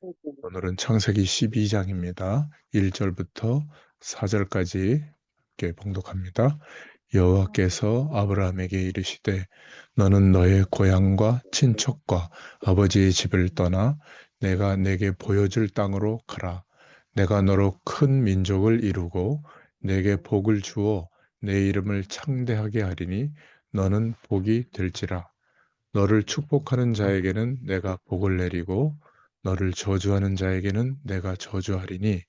오늘은 창세기 12장입니다. 1절부터 4절까지 이렇게 봉독합니다. 여호와께서 아브라함에게 이르시되 너는 너의 고향과 친척과 아버지의 집을 떠나 내가 내게 보여줄 땅으로 가라. 내가 너로 큰 민족을 이루고 내게 복을 주어 내 이름을 창대하게 하리니 너는 복이 될지라. 너를 축복하는 자에게는 내가 복을 내리고 너를 저주하는 자에게는 내가 저주하리니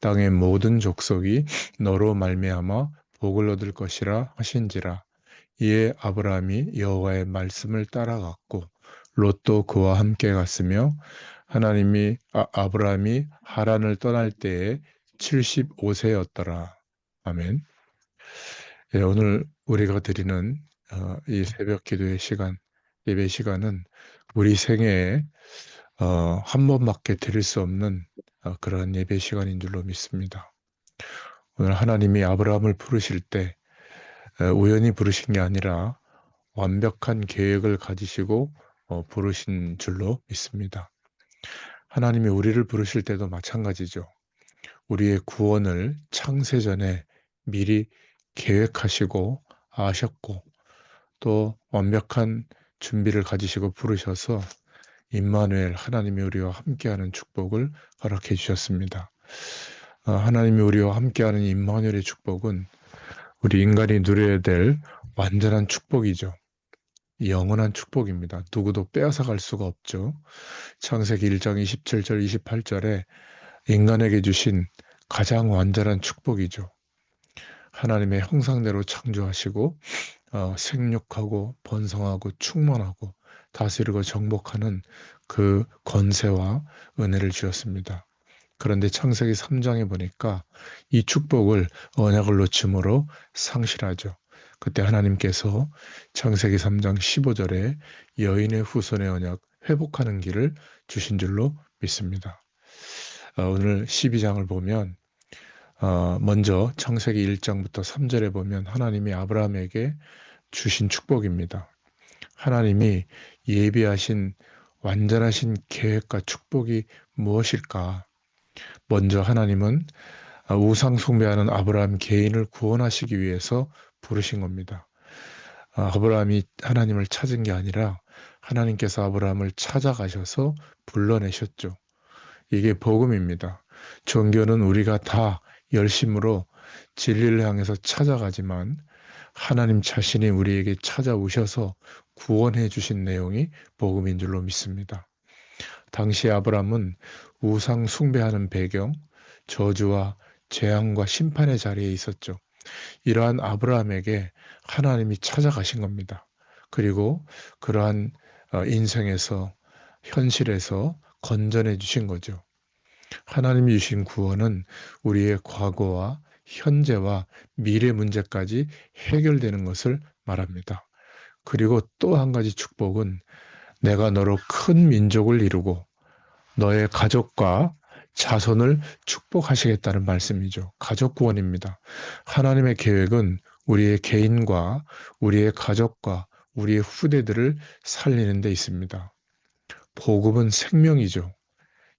땅의 모든 족속이 너로 말미암아 복을 얻을 것이라 하신지라 이에 아브라함이 여호와의 말씀을 따라갔고 롯도 그와 함께 갔으며 하나님이 아, 아브라함이 하란을 떠날 때에 75세였더라 아멘. 예, 오늘 우리가 드리는 어, 이 새벽 기도의 시간 예배 시간은 우리 생애에 어, 한 번밖에 드릴 수 없는 어, 그러한 예배 시간인 줄로 믿습니다. 오늘 하나님이 아브라함을 부르실 때 어, 우연히 부르신 게 아니라 완벽한 계획을 가지시고 어, 부르신 줄로 믿습니다. 하나님이 우리를 부르실 때도 마찬가지죠. 우리의 구원을 창세전에 미리 계획하시고 아셨고 또 완벽한 준비를 가지시고 부르셔서 임마누엘 하나님이 우리와 함께하는 축복을 허락해 주셨습니다. 어, 하나님이 우리와 함께하는 임마누엘의 축복은 우리 인간이 누려야 될 완전한 축복이죠. 영원한 축복입니다. 누구도 빼앗아 갈 수가 없죠. 창세기 1장 27절 28절에 인간에게 주신 가장 완전한 축복이죠. 하나님의 형상대로 창조하시고 어, 생육하고 번성하고 충만하고 다스리고 정복하는 그 권세와 은혜를 주었습니다. 그런데 창세기 3장에 보니까 이 축복을 언약을 놓침으로 상실하죠. 그때 하나님께서 창세기 3장 15절에 여인의 후손의 언약 회복하는 길을 주신 줄로 믿습니다. 어, 오늘 12장을 보면 어, 먼저 창세기 1장부터 3절에 보면 하나님이 아브라함에게 주신 축복입니다. 하나님이 예비하신 완전하신 계획과 축복이 무엇일까? 먼저 하나님은 우상 숭배하는 아브라함 개인을 구원하시기 위해서 부르신 겁니다. 아브라함이 하나님을 찾은 게 아니라 하나님께서 아브라함을 찾아가셔서 불러내셨죠. 이게 복음입니다. 종교는 우리가 다 열심으로 진리를 향해서 찾아가지만 하나님 자신이 우리에게 찾아오셔서 구원해 주신 내용이 복음인 줄로 믿습니다. 당시 아브람은 우상 숭배하는 배경, 저주와 재앙과 심판의 자리에 있었죠. 이러한 아브라함에게 하나님이 찾아가신 겁니다. 그리고 그러한 어, 인생에서 현실에서 건전해 주신 거죠. 하나님이 주신 구원은 우리의 과거와 현재와 미래 문제까지 해결되는 것을 말합니다. 그리고 또 한 가지 축복은 내가 너로 큰 민족을 이루고 너의 가족과 자손을 축복하시겠다는 말씀이죠. 가족 구원입니다. 하나님의 계획은 우리의 개인과 우리의 가족과 우리의 후대들을 살리는 데 있습니다. 복음은 생명이죠.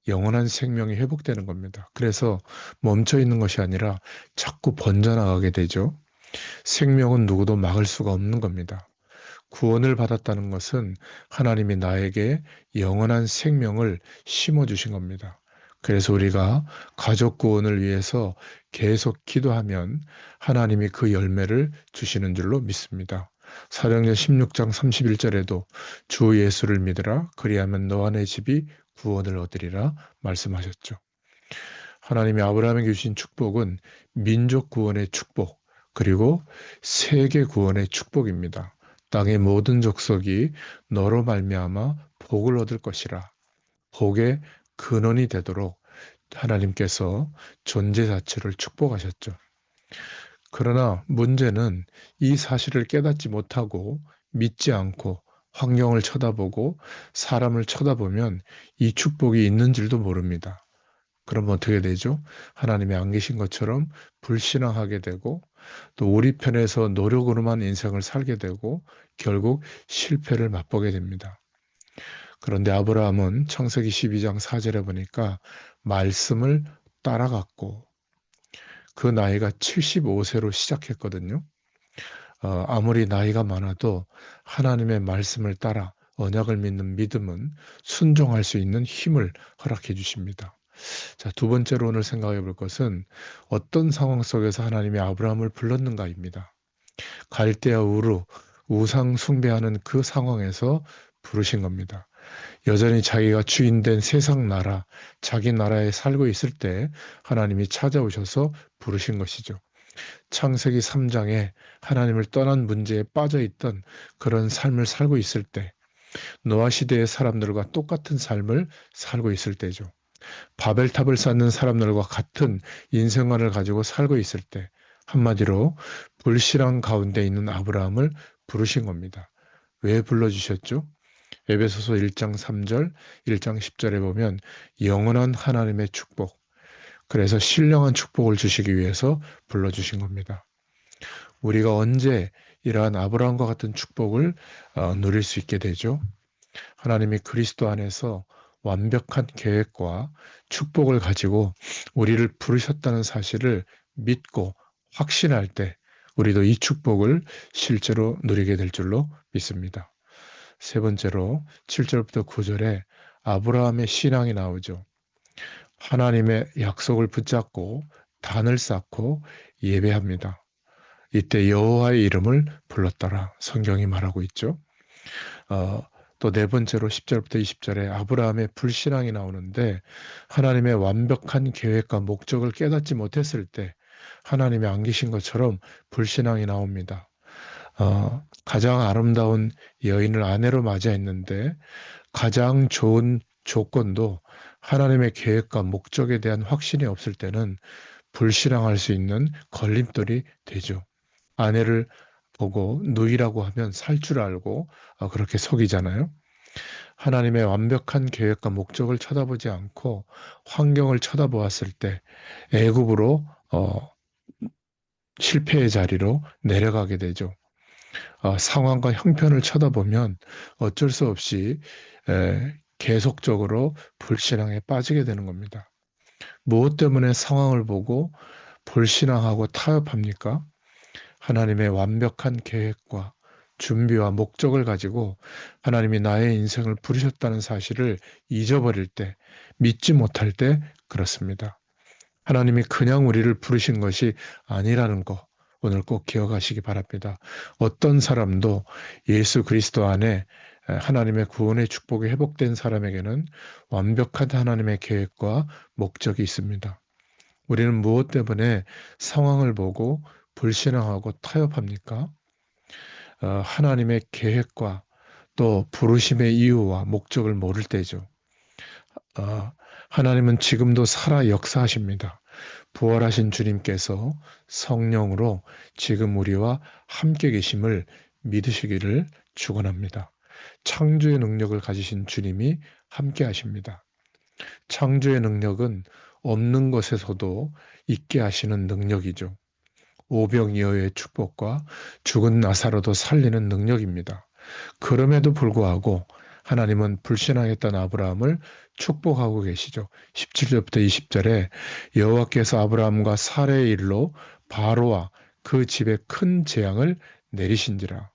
영원한 생명이 회복되는 겁니다. 그래서 멈춰 있는 것이 아니라 자꾸 번져나가게 되죠. 생명은 누구도 막을 수가 없는 겁니다. 구원을 받았다는 것은 하나님이 나에게 영원한 생명을 심어 주신 겁니다. 그래서 우리가 가족 구원을 위해서 계속 기도하면 하나님이 그 열매를 주시는 줄로 믿습니다. 사령전 16장 31절에도 주 예수를 믿으라 그리하면 너와 내 집이 구원을 얻으리라 말씀하셨죠. 하나님이 아브라함에게 주신 축복은 민족 구원의 축복 그리고 세계 구원의 축복입니다. 땅의 모든 족속이 너로 말미암아 복을 얻을 것이라. 복의 근원이 되도록 하나님께서 존재 자체를 축복하셨죠. 그러나 문제는 이 사실을 깨닫지 못하고 믿지 않고 환경을 쳐다보고 사람을 쳐다보면 이 축복이 있는 줄도 모릅니다. 그럼 어떻게 되죠? 하나님이 안 계신 것처럼 불신앙하게 되고 또 우리 편에서 노력으로만 인생을 살게 되고 결국 실패를 맛보게 됩니다. 그런데 아브라함은 창세기 12장 4절에 보니까 말씀을 따라갔고 그 나이가 75세로 시작했거든요. 어, 아무리 나이가 많아도 하나님의 말씀을 따라 언약을 믿는 믿음은 순종할 수 있는 힘을 허락해 주십니다. 자, 두 번째로 오늘 생각해 볼 것은 어떤 상황 속에서 하나님이 아브라함을 불렀는가입니다. 갈대아 우루, 우상 숭배하는 그 상황에서 부르신 겁니다. 여전히 자기가 주인된 세상 나라, 자기 나라에 살고 있을 때 하나님이 찾아오셔서 부르신 것이죠. 창세기 3장에 하나님을 떠난 문제에 빠져 있던 그런 삶을 살고 있을 때, 노아 시대의 사람들과 똑같은 삶을 살고 있을 때죠. 바벨탑을 쌓는 사람들과 같은 인생관을 가지고 살고 있을 때, 한마디로 불신앙 가운데 있는 아브라함을 부르신 겁니다. 왜 불러주셨죠? 에베소서 1장 3절, 1장 10절에 보면 영원한 하나님의 축복, 그래서 신령한 축복을 주시기 위해서 불러주신 겁니다. 우리가 언제 이러한 아브라함과 같은 축복을 어, 누릴 수 있게 되죠? 하나님이 그리스도 안에서 완벽한 계획과 축복을 가지고 우리를 부르셨다는 사실을 믿고 확신할 때 우리도 이 축복을 실제로 누리게 될 줄로 믿습니다. 세 번째로 7절부터 9절에 아브라함의 신앙이 나오죠. 하나님의 약속을 붙잡고 단을 쌓고 예배합니다. 이때 여호와의 이름을 불렀더라. 성경이 말하고 있죠. 어, 또 네 번째로 10절부터 20절에 아브라함의 불신앙이 나오는데 하나님의 완벽한 계획과 목적을 깨닫지 못했을 때 하나님이 안기신 것처럼 불신앙이 나옵니다. 어, 가장 아름다운 여인을 아내로 맞이했는데 가장 좋은 조건도 하나님의 계획과 목적에 대한 확신이 없을 때는 불신앙할 수 있는 걸림돌이 되죠. 아내를 보고 누이라고 하면 살 줄 알고 어, 그렇게 속이잖아요. 하나님의 완벽한 계획과 목적을 쳐다보지 않고 환경을 쳐다보았을 때 애굽으로 어, 실패의 자리로 내려가게 되죠. 어, 상황과 형편을 쳐다보면 어쩔 수 없이 에, 계속적으로 불신앙에 빠지게 되는 겁니다. 무엇 때문에 상황을 보고 불신앙하고 타협합니까? 하나님의 완벽한 계획과 준비와 목적을 가지고 하나님이 나의 인생을 부르셨다는 사실을 잊어버릴 때, 믿지 못할 때 그렇습니다. 하나님이 그냥 우리를 부르신 것이 아니라는 거 오늘 꼭 기억하시기 바랍니다. 어떤 사람도 예수 그리스도 안에 하나님의 구원의 축복이 회복된 사람에게는 완벽한 하나님의 계획과 목적이 있습니다. 우리는 무엇 때문에 상황을 보고 불신앙하고 타협합니까? 어, 하나님의 계획과 또 부르심의 이유와 목적을 모를 때죠. 어, 하나님은 지금도 살아 역사하십니다. 부활하신 주님께서 성령으로 지금 우리와 함께 계심을 믿으시기를 축원합니다. 창조의 능력을 가지신 주님이 함께 하십니다. 창조의 능력은 없는 것에서도 있게 하시는 능력이죠. 오병이어의 축복과 죽은 나사로도 살리는 능력입니다. 그럼에도 불구하고 하나님은 불신앙했던 아브라함을 축복하고 계시죠. 17절부터 20절에 여호와께서 아브라함과 사례의 일로 바로와 그 집에 큰 재앙을 내리신지라.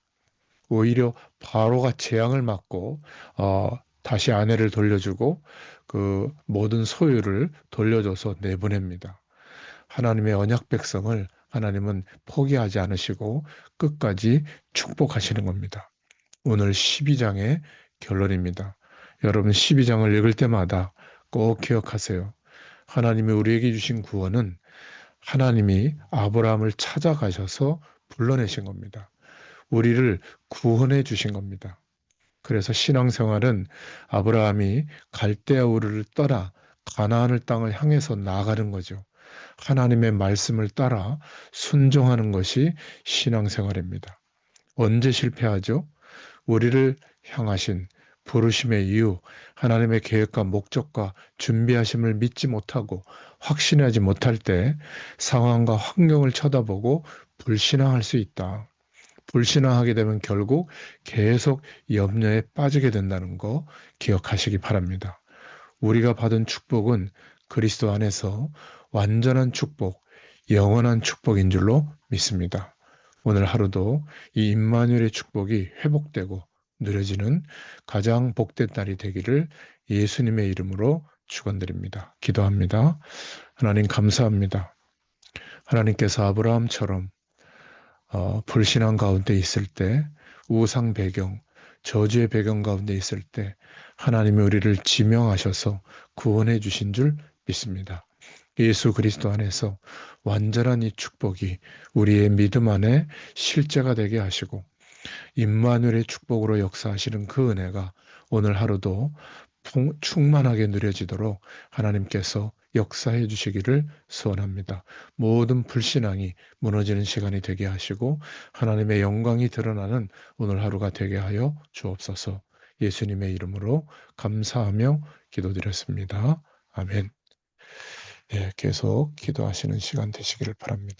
오히려 바로가 재앙을 맞고 어, 다시 아내를 돌려주고 그 모든 소유를 돌려줘서 내보냅니다. 하나님의 언약 백성을 하나님은 포기하지 않으시고 끝까지 축복하시는 겁니다. 오늘 12장의 결론입니다. 여러분 12장을 읽을 때마다 꼭 기억하세요. 하나님이 우리에게 주신 구원은 하나님이 아브라함을 찾아가셔서 불러내신 겁니다. 우리를 구원해 주신 겁니다. 그래서 신앙생활은 아브라함이 갈대아 우르를 떠나 가나안을 땅을 향해서 나아가는 거죠. 하나님의 말씀을 따라 순종하는 것이 신앙생활입니다. 언제 실패하죠? 우리를 향하신 부르심의 이유, 하나님의 계획과 목적과 준비하심을 믿지 못하고 확신하지 못할 때 상황과 환경을 쳐다보고 불신앙할 수 있다. 불신앙하게 되면 결국 계속 염려에 빠지게 된다는 거 기억하시기 바랍니다. 우리가 받은 축복은 그리스도 안에서 완전한 축복, 영원한 축복인 줄로 믿습니다. 오늘 하루도 이 임마누엘의 축복이 회복되고 누려지는 가장 복된 날이 되기를 예수님의 이름으로 축원드립니다. 기도합니다. 하나님 감사합니다. 하나님께서 아브라함처럼 어, 불신앙 가운데 있을 때 우상 배경, 저주의 배경 가운데 있을 때 하나님이 우리를 지명하셔서 구원해 주신 줄 믿습니다. 예수 그리스도 안에서 완전한 이 축복이 우리의 믿음 안에 실제가 되게 하시고 임마누엘의 축복으로 역사하시는 그 은혜가 오늘 하루도 충만하게 누려지도록 하나님께서 역사해 주시기를 소원합니다. 모든 불신앙이 무너지는 시간이 되게 하시고 하나님의 영광이 드러나는 오늘 하루가 되게 하여 주옵소서. 예수님의 이름으로 감사하며 기도드렸습니다. 아멘. 예, 계속 기도하시는 시간 되시기를 바랍니다.